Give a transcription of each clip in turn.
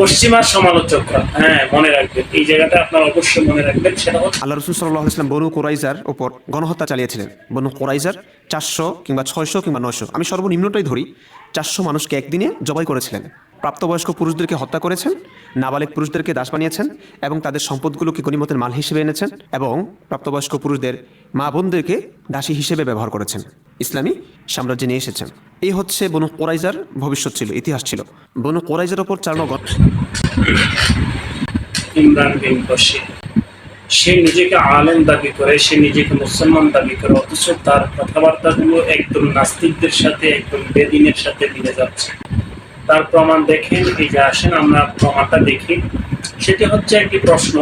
পশ্চিমা সমালোচকরা। হ্যাঁ মনে রাখবেন। এই জায়গাটা আপনারা অবশ্যই মনে রাখবেন, সেটা আল্লাহ রসুল সাল্লাহ বনু কোরাইজার ওপর গণহত্যা চালিয়েছিলেন। বনু কোরাইজার চারশো কিংবা ছয়শো কিংবা নয়শো। আমি সর্বনিম্নটাই ধরি, চারশো মানুষকে একদিনে জবাই করেছিলেন। প্রাপ্তবয়স্ক পুরুষদেরকে হত্যা করেছেন, নাবালিক পুরুষদেরকে দাস বানিয়েছেন এবং তাদের সম্পদগুলোকে গণিমতের মাল হিসেবে এনেছেন এবং প্রাপ্তবয়স্ক পুরুষদের মা বোনদেরকে দাসী হিসেবে ব্যবহার করেছেন। ইসলামী সাম্রাজ্যে নিয়ে এসেছেন। এই হচ্ছে বনু কোরাইজার ভবিষ্যৎ ছিল, ইতিহাস ছিল। বনু কোরাইজার ওপর চালানো গণ- ইমরান সে নিজেকে আলেম দাবি করে, সে নিজেকে মুসলমান দাবি করে, অথচ তার কথাবার্তাগুলো একদম নাস্তিকদের সাথে, একদম বেদিনের সাথে মিলে যাচ্ছে। তার প্রমাণ দেখেন এই যে আসেন, আমরা প্রমাণটা দেখি। সেটি হচ্ছে একটি প্রশ্ন।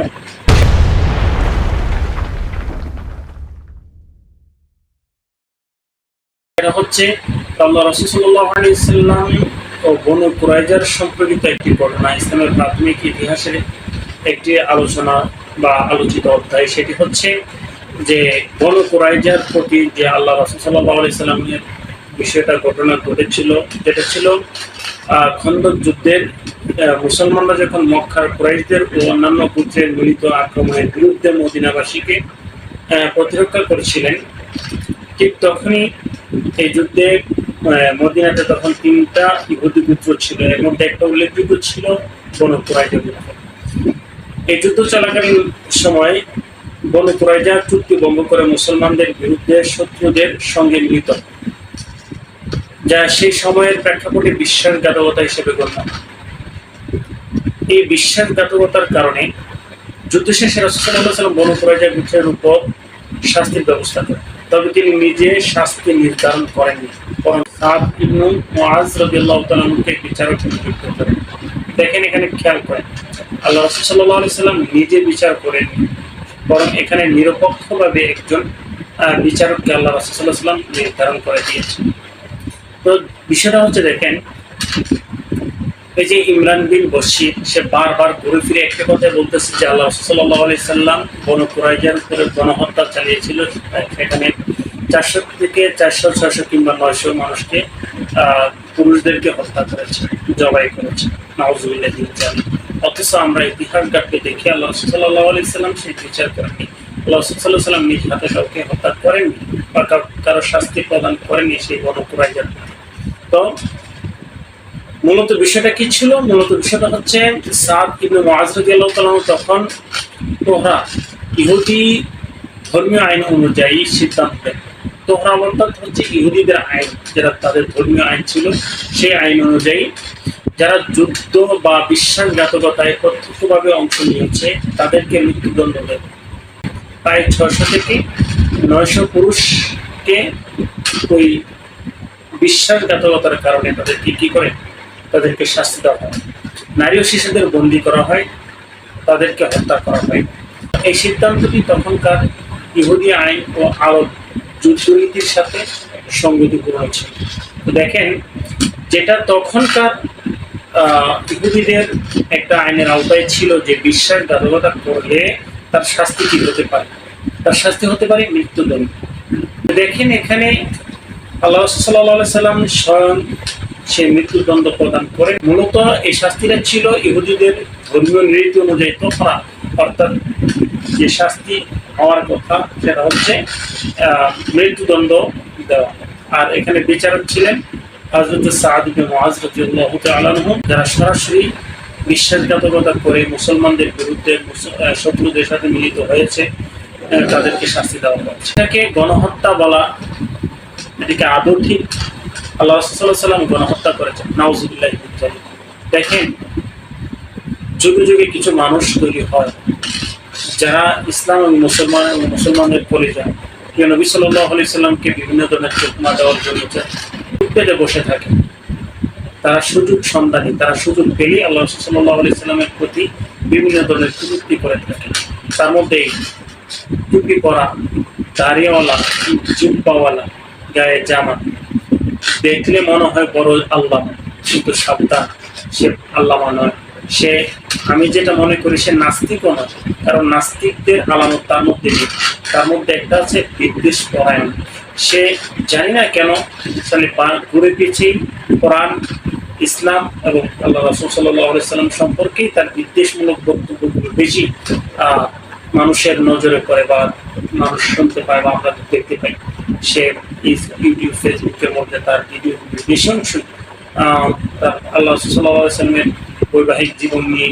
হচ্ছে আল্লাহ রসুল্লাহ ও বনু কুরাইজার সম্পর্কিত একটি ঘটনা। ইসলামের প্রাথমিক ইতিহাসের একটি আলোচনা বা আলোচিত অধ্যায়। সেটি হচ্ছে যে বনু কুরাইজার প্রতি যে আল্লাহ রসুল্লাহ আলাইসাল্লামের বিষয়টা ঘটনা ঘটেছিল যেটা ছিল খন্দক যুদ্ধের মুসলমানরা যখন মক্কার কুরাইশদের ও অন্যান্য পুত্রের মিলিত আক্রমণের বিরুদ্ধে মদিনাবাসীকে প্রতিরক্ষা করেছিলেন, ঠিক তখনই এই যুদ্ধে মদিনাতে তখন তিনটা ইহুদি পুত্র ছিল, এর মধ্যে একটা উল্লেখযোগ্য ছিল বনু কুরাইজা এই যুদ্ধ চলাকালীন সময় বনু কুরাইজা চুক্তি ভঙ্গ করে মুসলমানদের বিরুদ্ধে শত্রুদের সঙ্গে মিলিত হয়। যা সেই সময়ের প্রেক্ষাপটে বিশ্বাসঘাতকতা হিসেবে গণ্য। এই বিশ্বাসঘাতকতার কারণে যুদ্ধ শেষে রসুল্লাহ সাল্লাম বনু কুরাইজা গোত্রের উপর শাস্তির ব্যবস্থা করেন। তবে তিনি নিজে শাস্তি নির্ধারণ করেননি। বরং সাদ ইবনু বিচারক নিযুক্ত করেন। দেখেন এখানে খেয়াল করেন, আল্লাহ রাসূল সাল্লাম নিজে বিচার করেন। বরং এখানে নিরপেক্ষভাবে একজন বিচারককে আল্লাহ রাসূল সাল্লাম নির্ধারণ করে দিয়েছেন। তো বিষয়টা হচ্ছে দেখেন, এই যে ইমরান বিন বশির, সে বারবার ঘুরে ফিরে একটা কথা বলতেছে যে আল্লাহ সাল্লাহ আলি সাল্লাম বন কুরাইজার উপরে গণহত্যা চালিয়েছিল। সেখানে চারশো থেকে চারশো, ছয়শো কিংবা নয়শো মানুষকে পুরুষদেরকে হত্যা করেছে, জবাই করেছে। নওয়াজুবিল্লাহ অথচ আমরা ইতিহাস ঘাটকে দেখি, আল্লাহ সাল্লাহ আলি সাল্লাম সেই বিচার করেননি। আল্লাহ সাল্লাহ সাল্লাম নিজ হাতে কাউকে হত্যা করেননি বা কারো- কারও শাস্তি প্রদান করেননি সেই বন কুরাইজার তো মূলত বিষয়টা কি ছিল? মূলত বিষয়টা হচ্ছে সাদ ইবনে মুআজ রাদিয়াল্লাহু তখন তোহরা, ইহুদি ধর্মীয় আইন অনুযায়ী সিদ্ধান্ত তোহরা অর্থাৎ হচ্ছে ইহুদিদের আইন যেটা তাদের ধর্মীয় আইন ছিল, সেই আইন অনুযায়ী যারা যুদ্ধ বা বিশ্বাসঘাতকতায় প্রত্যক্ষভাবে অংশ নিয়েছে, তাদেরকে মৃত্যুদণ্ড দেবে প্রায় ছশো থেকে নয়শো পুরুষকে ওই বিশ্বাসঘাতকতার কারণে তাদেরকে কি করে? তাদেরকে শাস্তি দেওয়া হয়। নারী ও শিশুদের বন্দি করা হয়, তাদেরকে হত্যা করা হয়। এই সিদ্ধান্তটি তখনকার ইহুদি আইন ও আরব যুদ্ধনীতির সাথে সঙ্গতিপূর্ণ ছিল। তো দেখেন, যেটা তখনকার ইহুদিদের একটা আইনের আওতায় ছিল যে বিশ্বাসঘাতকতা করলে তার শাস্তি কি হতে পারে? তার শাস্তি হতে পারে মৃত্যুদণ্ড। দেখেন এখানে আল্লাহ সাল্লাহ সাল্লাম স্বয়ং সে মৃত্যুদণ্ড প্রদান করে মূলত এই শাস্তিটা ছিল ইহুদিদের ধর্মীয় রীতি অনুযায়ী তোফরা, অর্থাৎ যে শাস্তি হওয়ার কথা, সেটা হচ্ছে মৃত্যুদণ্ড দেওয়া। আর এখানে বিচারক ছিলেন হজরত রাদিয়াল্লাহু তাআলা আনহু, যারা সরাসরি বিশ্বাসঘাতকতা করে মুসলমানদের বিরুদ্ধে শত্রুদের সাথে মিলিত হয়েছে তাদেরকে শাস্তি দেওয়া হচ্ছে। এটাকে গণহত্যা বলা এটিকে আদৌ ঠিক আল্লাহ সাল্লাহ সাল্লাম গণহত্যা করেছেন? নাউজুবিল্লাহ দেখেন, যুগে যুগে কিছু মানুষ তৈরি হয় যারা ইসলাম এবং মুসলমান এবং মুসলমানদের পরিচয় প্রিয় নবী সাল্লাহ আলি সাল্লামকে বিভিন্ন ধরনের চোখমা দেওয়ার জন্য পেতে বসে থাকে, তারা সুযোগ সন্ধানী, তারা সুযোগ পেলেই আল্লাহ সাল্লাহ আলি সাল্লামের প্রতি বিভিন্ন ধরনের প্রযুক্তি করে থাকে তার মধ্যে টুপি পরা দাঁড়িয়েওয়ালা জুব্বাওয়ালা গায়ে জামা। দেখলে মনে হয় বড় আল্লাহ, কিন্তু সাবধান, সে আল্লামা নয়। সে, আমি যেটা মনে করি, সে নাস্তিকও নয়। কারণ নাস্তিকদের আলামত তার মধ্যে নেই। তার মধ্যে একটা আছে বিদ্বেষ পরায়ণ। সে জানি না কেন, তাহলে ঘুরে পিছিয়ে কোরআন, ইসলাম এবং আল্লাহ রসুল সাল্লাম সম্পর্কেই তার বিদ্বেষমূলক বক্তব্যগুলো বেশি মানুষের নজরে পড়ে বা মানুষ শুনতে পায় বা আমরা দেখতে পাই। সে ইউটিউব ফেসবুকের মধ্যে তার ভিডিওগুলো বেশি অংশ তার আল্লাহ সাল্লামের বৈবাহিক জীবন নিয়ে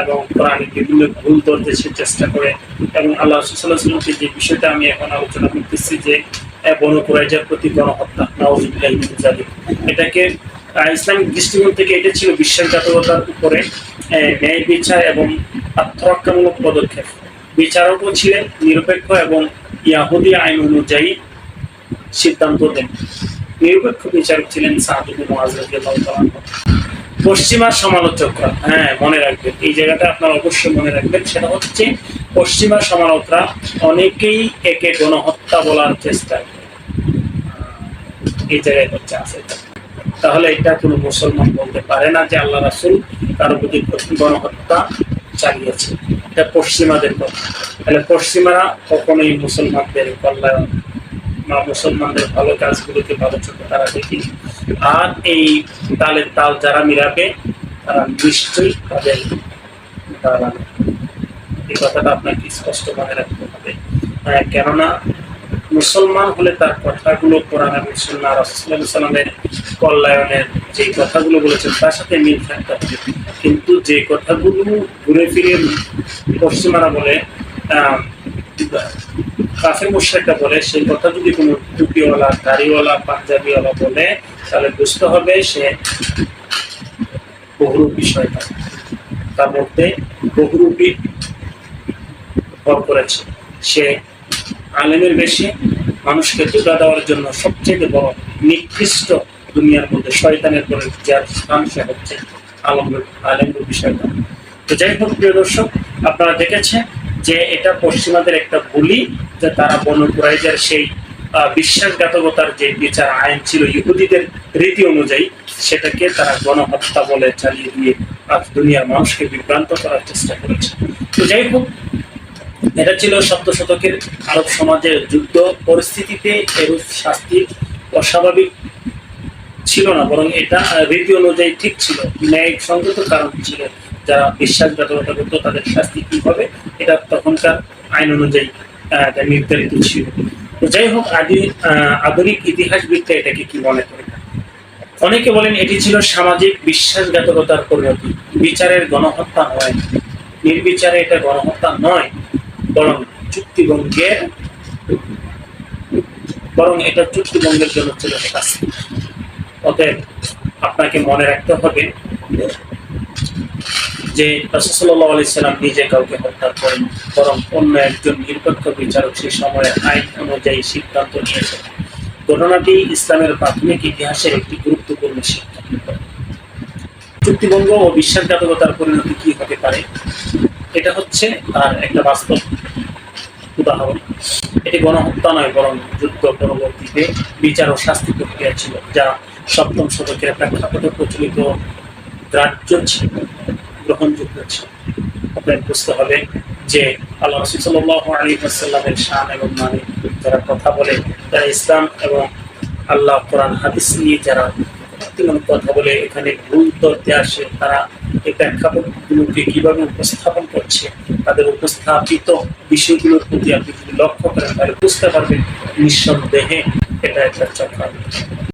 এবং কোরআনের বিভিন্ন ভুল সে চেষ্টা করে। এবং আল্লাহ সাল্লাহ সাল্লামকে যে বিষয়টা আমি এখন আলোচনা করতেছি যে আহ, বনু কুরাইজার প্রতি গণহত্যা মিন এটাকে ইসলামিক দৃষ্টিকোণ থেকে এটা ছিল বিশ্বাসঘাতকতার উপরে ন্যায় বিচার এবং আত্মরক্ষামূলক পদক্ষেপ। বিচারকও ছিলেন নিরপেক্ষ এবং ইয়াহুদি আইন অনুযায়ী সিদ্ধান্ত দেন নিরপেক্ষ বিচারক ছিলেন। পশ্চিমা সমালোচকরা হ্যাঁ মনে রাখবেন, এই জায়গাটা আপনারা অবশ্যই মনে রাখবেন, সেটা হচ্ছে পশ্চিমা সমালোচকরা অনেকেই একে গণহত্যা বলার চেষ্টা। এই জায়গায় হচ্ছে আছে তাহলে এটা কোনো মুসলমান বলতে পারে না যে আল্লাহ রাসুল কারও প্রতি গণহত্যা চালিয়েছে এটা পশ্চিমাদের কথা তাহলে পশ্চিমারা কখনোই মুসলমানদের কল্যাণ বা মুসলমানদের ভালো কাজগুলোকে ভালো চোখে তারা দেখি আর এই তালের তাল যারা মিলাবে, তারা নিশ্চয়ই তাদের এই কথাটা আপনাকে স্পষ্ট মনে রাখতে হবে। কেননা মুসলমান হলে তার কথাগুলো কোরআন এবং রাসূলুল্লাহ সাল্লামের কল্যাণের যে কথাগুলো বলেছেন, তার সাথে মিল থাকতে হবে। কিন্তু যে কথাগুলো ঘুরে ফিরে পশ্চিমারা বলে কাফের মুশরিকরা বলে, সেই কথা যদি কোনো টুপিওয়ালা, দাড়িওয়ালা, পাঞ্জাবিওয়ালা বলে, তাহলে বুঝতে হবে সে বহুরূপ বিষয়টা তার মধ্যে বহুরূপী ভর করেছে। সে আলেমের বেশি, মানুষকে দুটা দেওয়ার জন্য সবচেয়ে বড় নিকৃষ্ট দুনিয়ার মধ্যে শয়তানের পরে যার স্থান সে হচ্ছে আলম আলেমের বিষয়টা। তো যাই হোক, প্রিয় দর্শক, আপনারা দেখেছেন যে এটা পশ্চিমাদের একটা ভুলই যে তারা বনু কুরাইজার সেই বিশ্বাসঘাতকতার যে বিচার আইন ছিল ইহুদিদের রীতি অনুযায়ী, সেটাকে তারা গণহত্যা বলে চালিয়ে দিয়ে আজ দুনিয়ার মানুষকে বিভ্রান্ত করার চেষ্টা করেছে। তো যাই হোক, এটা ছিল সপ্ত শতকের আরব সমাজের যুদ্ধ পরিস্থিতিতে এরূপ শাস্তি অস্বাভাবিক ছিল না, বরং এটা রীতি অনুযায়ী ঠিক ছিল। ন্যায় সংগত কারণ ছিল যারা বিশ্বাসঘাতকতা করতো, তাদের শাস্তি কি হবে, এটা তখনকার আইন অনুযায়ী নির্ধারিত ছিল। তো যাই হোক, আদি আধুনিক ইতিহাসবিদরা এটাকে কি মনে করে? অনেকে বলেন এটি ছিল সামাজিক বিশ্বাসঘাতকতার পরিণতি। বিচারের গণহত্যা নয়। নির্বিচারে এটা গণহত্যা নয়, বরং চুক্তিভঙ্গের বরং এটা চুক্তিভঙ্গের জন্য ছিল অতএব আপনাকে মনে রাখতে হবে যে রসুল্লাহ আলি সাল্লাম নিজে কাউকে হত্যা করেন, বরং অন্য একজন নিরপেক্ষ বিচারক সেই সময়ে আইন অনুযায়ী সিদ্ধান্ত নিয়েছেন ঘটনাটি ইসলামের প্রাথমিক ইতিহাসের একটি গুরুত্বপূর্ণ শিক্ষা চুক্তিভঙ্গ ও বিশ্বাসঘাতকতার পরিণতি কি হতে পারে? এটা হচ্ছে তার একটা বাস্তব উদাহরণ। এটি গণহত্যা নয়, বরং যুদ্ধ পরবর্তীতে বিচার ও শাস্তি প্রক্রিয়া ছিল, যা সপ্তম শতকের প্রেক্ষাপটে প্রচলিত গ্রাহ্য ছিল। গ্রহণযোগ্য ছিল। আপনার বুঝতে হবে যে আল্লাহ শান এবং মানে যারা কথা বলে যারা ইসলাম এবং আল্লাহ কোরআন, হাদিস নিয়ে যারা কথা বলে, এখানে ভুল তথ্যে আসে, তারা এই প্রেক্ষাপটগুলোকে কীভাবে উপস্থাপন করছে, তাদের উপস্থাপিত বিষয়গুলোর প্রতি আপনি যদি লক্ষ্য করেন, তাহলে বুঝতে পারবেন নিঃসন্দেহে এটা একটা চক্রান্ত।